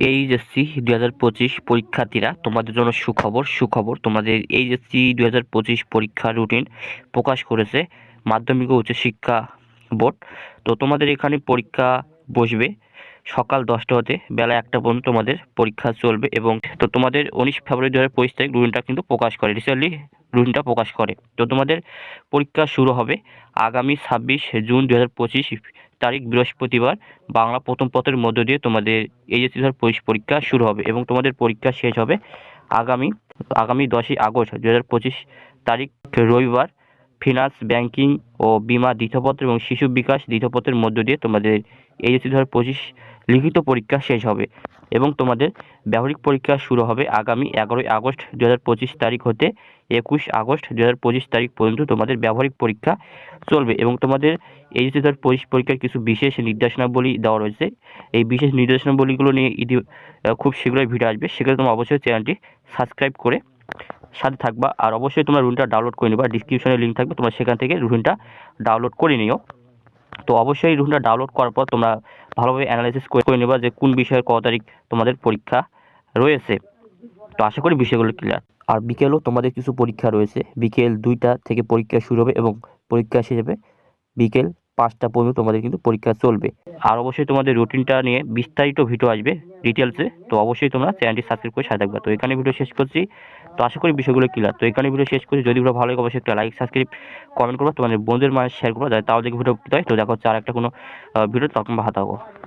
HSC দুই হাজার পঁচিশ পরীক্ষার্থীরা, তোমাদের জন্য সুখবর সুখবর, তোমাদের এইচএসসি দুই হাজার পঁচিশ পরীক্ষা রুটিন প্রকাশ করেছে মাধ্যমিক ও উচ্চশিক্ষা বোর্ড। তো তোমাদের এখানে পরীক্ষা বসবে সকাল দশটা হতে, বেলা একটা পর্যন্ত তোমাদের পরীক্ষা চলবে এবং তো তোমাদের উনিশ ফেব্রুয়ারি দু হাজার পঁচিশ তারিখ রুটিনটা কিন্তু প্রকাশ করে রিসেন্টলি রুটিনটা প্রকাশ করে। তো তোমাদের পরীক্ষা শুরু হবে আগামী ছাব্বিশ জুন দু হাজার পঁচিশ তারিখ বৃহস্পতিবার, বাংলা প্রথম পত্রের মধ্য দিয়ে তোমাদের এইচএসসি ধর পরীক্ষা শুরু হবে এবং তোমাদের পরীক্ষা শেষ হবে আগামী আগামী দশই আগস্ট দু হাজার পঁচিশ তারিখ রবিবার। ফিনান্স ব্যাংকিং ও বিমা দ্বিতীয়পত্র এবং শিশু বিকাশ দ্বিতীয়পত্রের মধ্য দিয়ে তোমাদের এইচএসসি ধর পঁচিশ লিখিত পরীক্ষা শেষ হবে এবং তোমাদের ব্যবহারিক পরীক্ষা শুরু হবে আগামী এগারোই আগস্ট দু হাজার পঁচিশ তারিখ হতে একুশ আগস্ট দু হাজার পঁচিশ তারিখ পর্যন্ত তোমাদের ব্যবহারিক পরীক্ষা চলবে এবং তোমাদের এইচএসসি দু হাজার পঁচিশ পরীক্ষার কিছু বিশেষ নির্দেশনাবলী দেওয়া রয়েছে। এই বিশেষ নির্দেশনাবলীগুলো নিয়ে ইতি খুব শীঘ্রই ভিডিও আসবে। সেক্ষেত্রে তোমরা অবশ্যই চ্যানেলটি সাবস্ক্রাইব করে সাথে থাকবা। আর অবশ্যই তোমরা রুটিনটা ডাউনলোড করে নিবা। ডিসক্রিপশনে লিঙ্ক থাকবে। তোমরা সেখান থেকে রুটিনটা ডাউনলোড করে নিও। তো অবশ্যই রুটিনটা ডাউনলোড করার পর তোমরা ভালোভাবে অ্যানালাইসিস করে নেবা যে কোন বিষয়ের কত তারিখ তোমাদের পরীক্ষা রয়েছে। তো আশা করি বিষয়গুলো ক্লিয়ার আর বিকেলও তোমাদের কিছু পরীক্ষা রয়েছে। বিকেল দুইটা থেকে পরীক্ষা শুরু হবে এবং পরীক্ষা শেষ হবে। বিকেল পাঁচটা পর্যন্ত তোমাদের কিন্তু পরীক্ষা চলবে। আর অবশ্যই তোমাদের রুটিনটা নিয়ে বিস্তারিত ভিডিও আসবে ডিটেলসে তো অবশ্যই তোমরা চ্যানেলটি সাবস্ক্রাইব করে সাথে থাকবে। তো এখানে ভিডিও শেষ করছি। তো আশা করি বিষয়গুলো ক্লিয়ার তো এখানে ভিডিও শেষ করি। যদি ভিডিও ভালো লাগে, অবশ্যই একটা লাইক সাবস্ক্রাইব কমেন্ট করব। তোমাদের বন্ধুদের মাঝে শেয়ার করব। যাতে তাও দেখে ভিডিও তো দেখো আর একটা কোনো ভিডিও তখন থাকো।